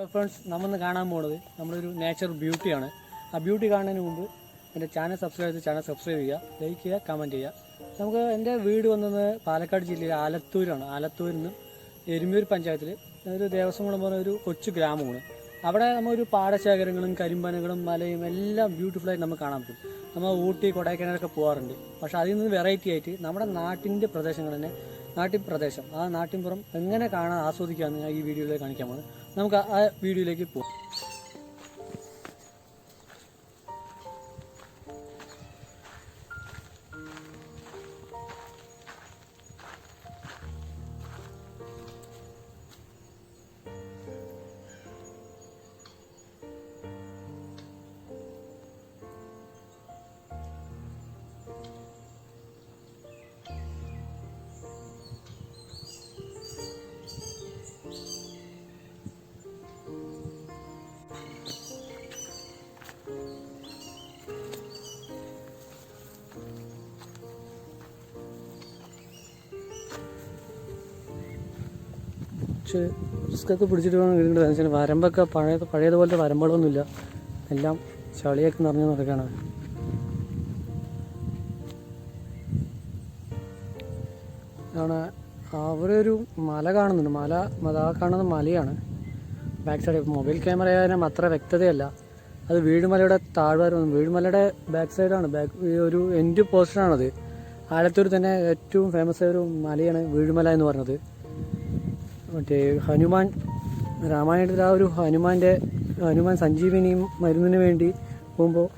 Hello friends നമ്മന്ന് കാണാൻ പോണത് നമ്മളൊരു നേച്ചർ ബ്യൂട്ടിയാണ് ആ ബ്യൂട്ടി കാണുന്നതിന് മുമ്പ് എന്റെ ചാനൽ സബ്സ്ക്രൈബ് ചെയ്ത് ചാനൽ സബ്സ്ക്രൈബ് ചെയ്യുക ലൈക്ക് ചെയ്യുക കമന്റ് ചെയ്യുക. നമുക്ക് എന്റെ വീട് വന്നത് പാലക്കാട് ജില്ലയിലെ ആലത്തൂരാണ്. ആലത്തൂരിൽ നിന്ന് എരുമൂർ പഞ്ചായത്തിൽ ഒരു ദേവസ്വം കുളം പറഞ്ഞ ഒരു കൊച്ചു ഗ്രാമമാണ്. അവിടെ നമ്മളൊരു പാടശേഖരങ്ങളും കരിമ്പനകളും മലയും എല്ലാം ബ്യൂട്ടിഫുള്ളായിട്ട് നമുക്ക് കാണാൻ പറ്റും. നമ്മൾ ഊട്ടി കൊടൈക്കനാലൊക്കെ പോകാറുണ്ട് പക്ഷേ അതിൽ നിന്ന് വെറൈറ്റി ആയിട്ട് നമ്മുടെ നാട്ടിന്റെ പ്രദേശങ്ങൾ തന്നെ നാട്ടിൻ പ്രദേശം ആ നാട്ടിൻപുറം എങ്ങനെ കാണാൻ ആസ്വദിക്കാമെന്ന് ഞാൻ ഈ വീഡിയോയിൽ കാണിക്കാൻ പോകുന്നത് നമുക്ക് ആ വീഡിയോയിലേക്ക് പോകാം പക്ഷേ റിസ്ക്കൊക്കെ പിടിച്ചിട്ട് വേണം ഇതിന്റെ വെച്ചാൽ വരമ്പൊക്കെ പഴയ പഴയതുപോലത്തെ വരമ്പുകളൊന്നുമില്ല. എല്ലാം ചളിയൊക്കെ നിറഞ്ഞു നടക്കുകയാണ് അതാണ് അവിടെ ഒരു മല കാണുന്നുണ്ട്. മല അതാ കാണുന്നത് മലയാണ്. ബാക്ക് സൈഡ് മൊബൈൽ ക്യാമറ ആയാലും അത്ര വ്യക്തതയല്ല. അത് വീടുമലയുടെ താഴ്വാരം വീടുമലയുടെ ബാക്ക് സൈഡാണ് ബാക്ക് ഒരു എൻഡ് പോസ്റ്റാണത് ആലത്തൂർ തന്നെ ഏറ്റവും ഫേമസ് ആയ ഒരു മലയാണ് വീടുമല എന്ന് പറയുന്നത്. മറ്റേ ഹനുമാൻ രാമായണത്തിൽ ആ ഒരു ഹനുമാന്റെ ഹനുമാൻ സഞ്ജീവിനിയും മരുന്നിന് വേണ്ടി പോകുമ്പോൾ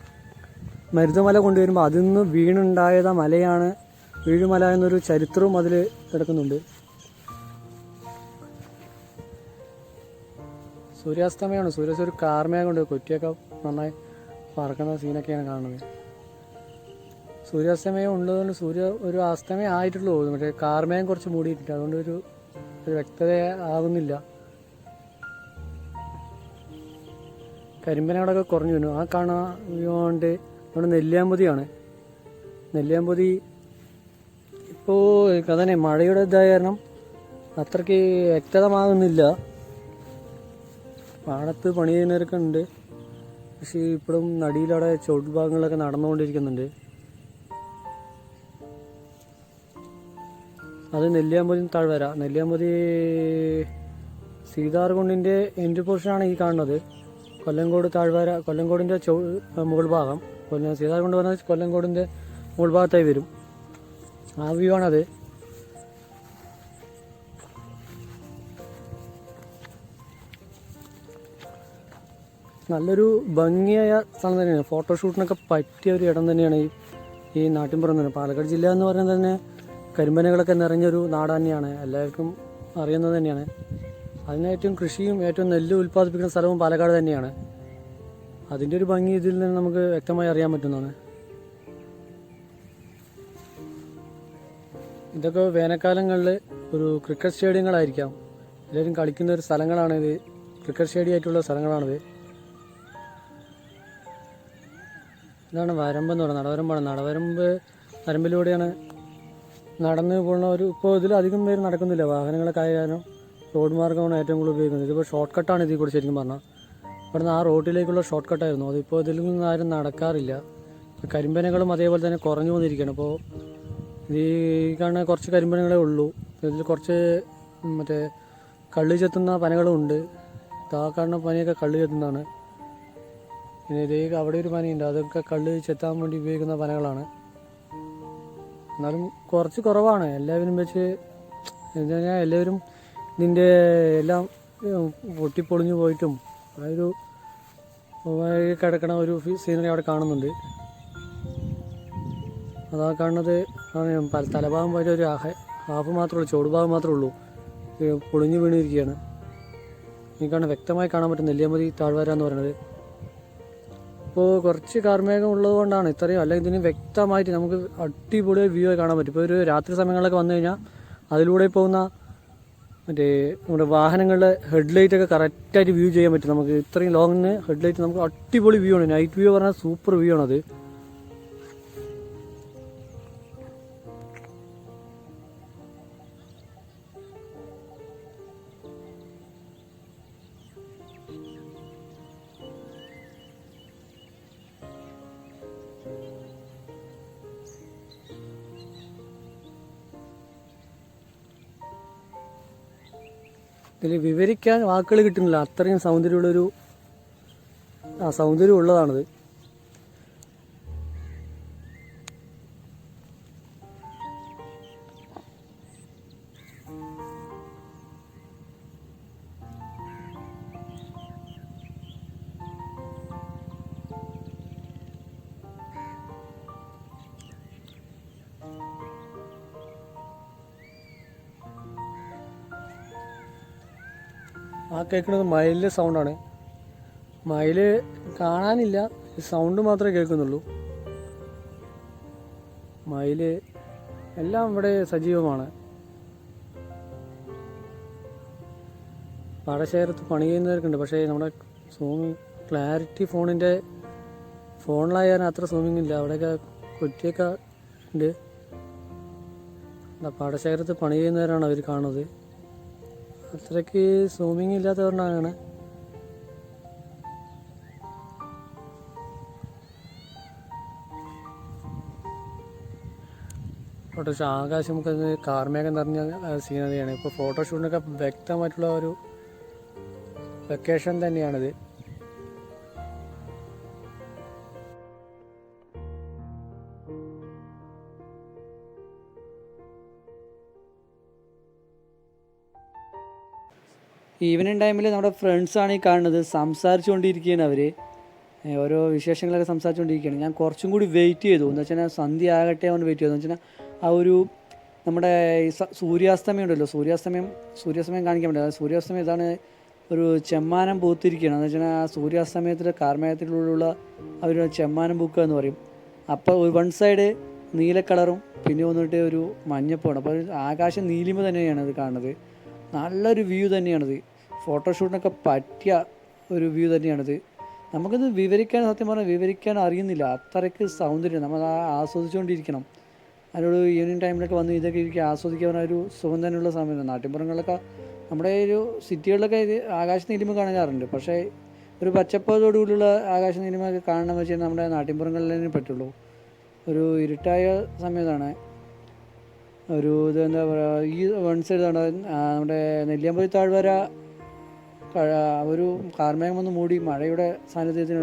മരുതമല കൊണ്ടുവരുമ്പോൾ അതിൽ നിന്ന് വീണുണ്ടായത് മലയാണ്. വീഴുമല എന്നൊരു ചരിത്രവും അതിൽ കിടക്കുന്നുണ്ട്. സൂര്യാസ്തമയമാണ് സൂര്യസ് ഒരു കാർമേഘം കൊണ്ട് കൊറ്റിയൊക്കെ നന്നായി പറക്കുന്ന സീനൊക്കെയാണ് കാണുന്നത്. സൂര്യാസ്തമയം ഉള്ളതുകൊണ്ട് സൂര്യ ഒരു അസ്തമയം ആയിട്ടുള്ളൂ മറ്റേ കാർമേഘം കുറച്ച് മൂടിയിട്ടുണ്ട് അതുകൊണ്ട് ഒരു ഒരു വ്യക്തത ആകുന്നില്ല കരിമ്പനകളൊക്കെ കുറഞ്ഞു വരുന്നു ആ കാണാണ്ട് നമ്മുടെ നെല്ലിയാമ്പതിയാണ്. നെല്ലിയാമ്പതി ഇപ്പോൾ അതന്നെ മഴയുടെ ഇതായ കാരണം അത്രയ്ക്ക് വ്യക്തമാകുന്നില്ല പാടത്ത് പണി ചെയ്യുന്നവരൊക്കെ ഉണ്ട്. പക്ഷേ ഇപ്പോഴും നടിയിലവിടെ ചുവട് ഭാഗങ്ങളിലൊക്കെ നടന്നുകൊണ്ടിരിക്കുന്നുണ്ട്. അത് നെല്ലിയാമ്പതി താഴ്വര നെല്ലിയാമ്പതി സീതാർകുണ്ടിന്റെ എൻഡ് പോർഷനാണ് ഈ കാണുന്നത്. കൊല്ലംകോട് താഴ്വര കൊല്ലങ്കോടിന്റെ ചോ മുകൾ ഭാഗം. കൊല്ലം സീതാർകുണ്ട് പറഞ്ഞാൽ കൊല്ലങ്കോടിന്റെ മുകൾ ഭാഗത്തായി വരും. ആ വ്യൂ ആണത്. നല്ലൊരു ഭംഗിയായ സ്ഥലം തന്നെയാണ്. ഫോട്ടോഷൂട്ടിനൊക്കെ പറ്റിയ ഒരു ഇടം തന്നെയാണ് ഈ ഈ നാട്ടിൻപുറം തന്നെ. പാലക്കാട് ജില്ല എന്ന് പറയുന്നത് തന്നെ കരിമ്പനകളൊക്കെ നിറഞ്ഞൊരു നാട് തന്നെയാണ് എല്ലാവർക്കും അറിയുന്നത് തന്നെയാണ്. അതിനേറ്റവും കൃഷിയും ഏറ്റവും നെല്ല് ഉൽപ്പാദിപ്പിക്കുന്ന സ്ഥലവും പാലക്കാട് തന്നെയാണ്. അതിന്റെ ഒരു ഭംഗി ഇതിൽ നിന്ന് നമുക്ക് വ്യക്തമായി അറിയാൻ പറ്റുന്നതാണ്. ഇതൊക്കെ വേനൽക്കാലങ്ങളിൽ ഒരു ക്രിക്കറ്റ് സ്റ്റേഡിയങ്ങളായിരിക്കാം. എല്ലാവരും കളിക്കുന്ന ഒരു സ്ഥലങ്ങളാണ് ഇത്. ക്രിക്കറ്റ് സ്റ്റേഡിയം ആയിട്ടുള്ള സ്ഥലങ്ങളാണിത്. ഇതാണ് വരമ്പെന്ന് പറയുന്നത്. നടവരമ്പാണ്. നടവരമ്പ് വരമ്പിലൂടെയാണ് നടന്ന് പോകുന്ന ഒരു ഇപ്പോൾ ഇതിൽ അധികം പേര് നടക്കുന്നില്ല. വാഹനങ്ങളൊക്കെ കാരണം റോഡ് മാർഗമാണ് ഏറ്റവും കൂടുതൽ ഉപയോഗിക്കുന്നത്. ഇതിപ്പോൾ ഷോർട്ട് കട്ടാണ് ഇതിൽ കൂടി ശരിക്കും പറഞ്ഞാൽ ഇവിടുന്ന് ആ റോഡിലേക്കുള്ള ഷോർട്ട് കട്ടായിരുന്നു അതിപ്പോൾ ഇതിൽ നിന്ന് ആരും നടക്കാറില്ല. കരിമ്പനകളും അതേപോലെ തന്നെ കുറഞ്ഞു വന്നിരിക്കുകയാണ്. അപ്പോൾ ഈ കാണുന്ന കുറച്ച് കരിമ്പനകളേ ഉള്ളൂ. ഇതിൽ കുറച്ച് മറ്റേ കള്ളി ചെത്തുന്ന പനകളും ഉണ്ട്. ആ കാണുന്ന പനിയൊക്കെ കള്ളി ചെത്തുന്നതാണ്. പിന്നെ ഇതേ അവിടെ ഒരു പനിയുണ്ട്. അതൊക്കെ കള്ളി ചെത്താൻ വേണ്ടി ഉപയോഗിക്കുന്ന പനകളാണ്. എന്നാലും കുറച്ച് കുറവാണ്. എല്ലാവരും വെച്ച് എന്താ എല്ലാവരും ഇതിന്റെ എല്ലാം പൊട്ടിപ്പൊളിഞ്ഞു പോയിട്ടും ആ ഒരു കിടക്കണ ഒരു സീനറി അവിടെ കാണുന്നുണ്ട്. അതാ കാണുന്നത് തലഭാഗം വരെ ഒരു ഹാഫ് മാത്രമേ ഉള്ളൂ ചുവടുഭാഗം മാത്രമേ ഉള്ളൂ. പൊളിഞ്ഞു വീണിരിക്കുകയാണ്. എനിക്കാണ് വ്യക്തമായി കാണാൻ പറ്റും മതി താഴ്വര എന്ന് പറയുന്നത്. ഇപ്പോൾ കുറച്ച് കാർമേഘം ഉള്ളത് കൊണ്ടാണ് ഇത്രയും അല്ലെങ്കിൽ ഇതിന് വ്യക്തമായിട്ട് നമുക്ക് അടിപൊളി വ്യൂ ആയി കാണാൻ പറ്റും. ഇപ്പോൾ ഒരു രാത്രി സമയങ്ങളിലൊക്കെ വന്നു കഴിഞ്ഞാൽ അതിലൂടെ പോകുന്ന മറ്റേ നമ്മുടെ വാഹനങ്ങളുടെ ഹെഡ്ലൈറ്റ് ഒക്കെ കറക്റ്റായിട്ട് വ്യൂ ചെയ്യാൻ പറ്റും നമുക്ക്. ഇത്രയും ലോങ്ങിന് ഹെഡ്ലൈറ്റ് നമുക്ക് അടിപൊളി വ്യൂ ആണ്. നൈറ്റ് വ്യൂ പറഞ്ഞാൽ സൂപ്പർ വ്യൂ ആണത്. ഇതിൽ വിവരിക്കാൻ വാക്കുകൾ കിട്ടുന്നില്ല. അത്രയും സൗന്ദര്യമുള്ളൊരു ആ സൗന്ദര്യം ഉള്ളതാണിത്. ആ കേൾക്കുന്നത് മയിലിന്റെ സൗണ്ടാണ് മയിൽ കാണാനില്ല സൗണ്ട് മാത്രമേ കേൾക്കുന്നുള്ളൂ. മയിൽ എല്ലാം ഇവിടെ സജീവമാണ്. പാടശേഖരത്ത് പണി ചെയ്യുന്നവർക്കുണ്ട് പക്ഷേ നമ്മുടെ സൂമിങ് ക്ലാരിറ്റി ഫോണിന്റെ ഫോണിലായാലും അത്ര സൂമിങ് ഇല്ല അവിടെയൊക്കെ കുറ്റിയൊക്കെ ഉണ്ട്. പാടശേഖരത്ത് പണി ചെയ്യുന്നവരാണ് അവർ കാണുന്നത്. അത്രയ്ക്ക് സൂമിങ് ഇല്ലാത്തതുകൊണ്ടാണ് ഫോട്ടോ ആകാശം നമുക്ക് കാർമേഘം നിറഞ്ഞ സീനറിയാണ് ഇപ്പോൾ ഫോട്ടോഷൂട്ടിനൊക്കെ വ്യക്തമായിട്ടുള്ള ഒരു ലൊക്കേഷൻ തന്നെയാണിത്. ഈവനിങ് ടൈമിൽ നമ്മുടെ ഫ്രണ്ട്സാണ് ഈ കാണുന്നത്. സംസാരിച്ചുകൊണ്ടിരിക്കുകയാണ് അവർ ഓരോ വിശേഷങ്ങളൊക്കെ സംസാരിച്ചുകൊണ്ടിരിക്കുകയാണ്. ഞാൻ കുറച്ചും കൂടി വെയിറ്റ് ചെയ്തു. എന്ന് വെച്ചാൽ സന്ധ്യ ആകട്ടെ അവൻ വെയിറ്റ് ചെയ്തു. എന്ന് വെച്ചാൽ ആ ഒരു നമ്മുടെ സൂര്യാസ്തമയം ഉണ്ടല്ലോ. സൂര്യാസ്തമയം സൂര്യാസ്തമയം കാണിക്കാൻ പറ്റില്ല. സൂര്യാസ്തമയം ഇതാണ് ഒരു ചെമ്മാനം പൂത്തിരിക്കുകയാണ്. എന്ന് വെച്ചാൽ ആ സൂര്യാസ്തമയത്തിൽ കാർമേയത്തിലുള്ള ഒരു ചെമ്മാനം പൂക്കുക എന്ന് പറയും. അപ്പോൾ ഒരു വൺ സൈഡ് നീല കളറും പിന്നെ വന്നിട്ട് ഒരു മഞ്ഞപ്പുമാണ് അപ്പോൾ ആകാശം നീലിമ തന്നെയാണ് ഇത് കാണുന്നത്. നല്ലൊരു വ്യൂ തന്നെയാണിത്. ഫോട്ടോഷൂട്ടിനൊക്കെ പറ്റിയ ഒരു വ്യൂ തന്നെയാണിത്. നമുക്കിത് വിവരിക്കാൻ സത്യം പറഞ്ഞാൽ വിവരിക്കാൻ അറിയുന്നില്ല. അത്രയ്ക്ക് സൗന്ദര്യം നമ്മൾ ആസ്വദിച്ചുകൊണ്ടിരിക്കണം. അതിനോട് ഈവനിങ് ടൈമിലൊക്കെ വന്ന് ഇതൊക്കെ ഇരിക്കുക ആസ്വദിക്കാൻ ഒരു സുഖം തന്നെയുള്ള സമയമാണ്. നാട്ടിൻപുറങ്ങളിലൊക്കെ നമ്മുടെ ഒരു സിറ്റികളിലൊക്കെ ഇത് ആകാശ നീലിമ കാണാറുണ്ട്. പക്ഷേ ഒരു പച്ചപ്പതോടുകൂടിയുള്ള ആകാശ നീലിമ കാണണം വെച്ചാൽ നമ്മുടെ നാട്ടിൻപുറങ്ങളിലേ പറ്റുള്ളൂ. ഒരു ഇരുട്ടായ സമയത്താണ് ഒരു ഇതെന്താ പറയുക ഈ വൺ സൈഡ് നമ്മുടെ നെല്ലിയാമ്പതി താഴ്വര ഒരു കാർമേഘം ഒന്ന് മൂടി മഴയുടെ സാന്നിധ്യത്തിന്